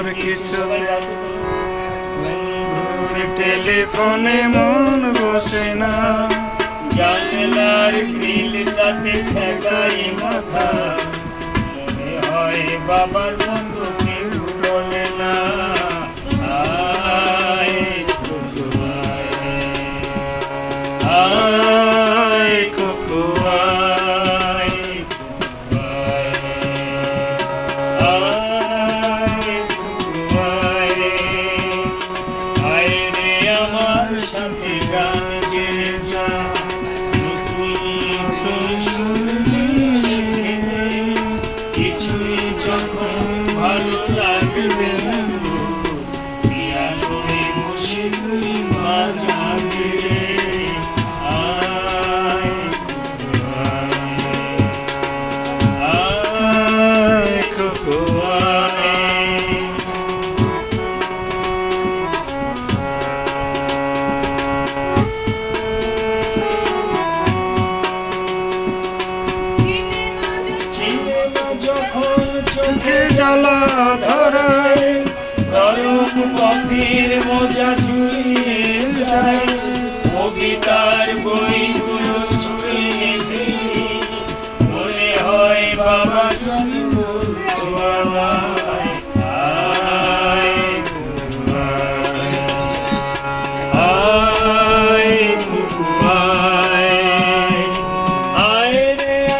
মোর কিছু টেলিফোনে মন বসে না। জানলার গ্রিল তাতে ঠেকাই মাথা। মনে হয় বাবার বন্ধু কেউ বলে না। আয়। আয়। সাথে গান গেয়ে যা। কিছুই যখন ভালো লাগবে না পিয়ানোয় বসে জ্বালা ধরায় গরম মজা জুড়িয়ে কবিতার বইগুলো ছুঁয়ে মনে হয় বাবা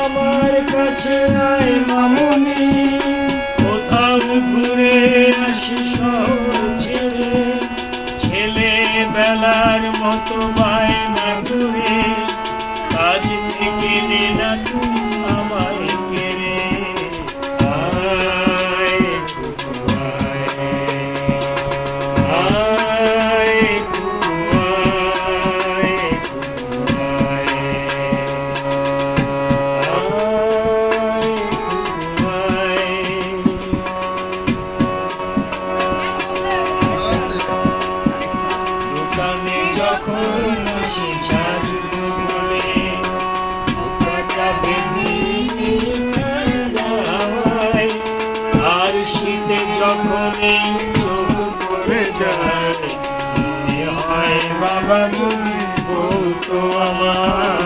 আমার কাছে আয় মামনি। বেলার মতো বায়না করে কাজ থেকে নিলা তুমি আর শীতে যখন চোখ পড়ে যায় হয় বাবা যদি বলতো আমায়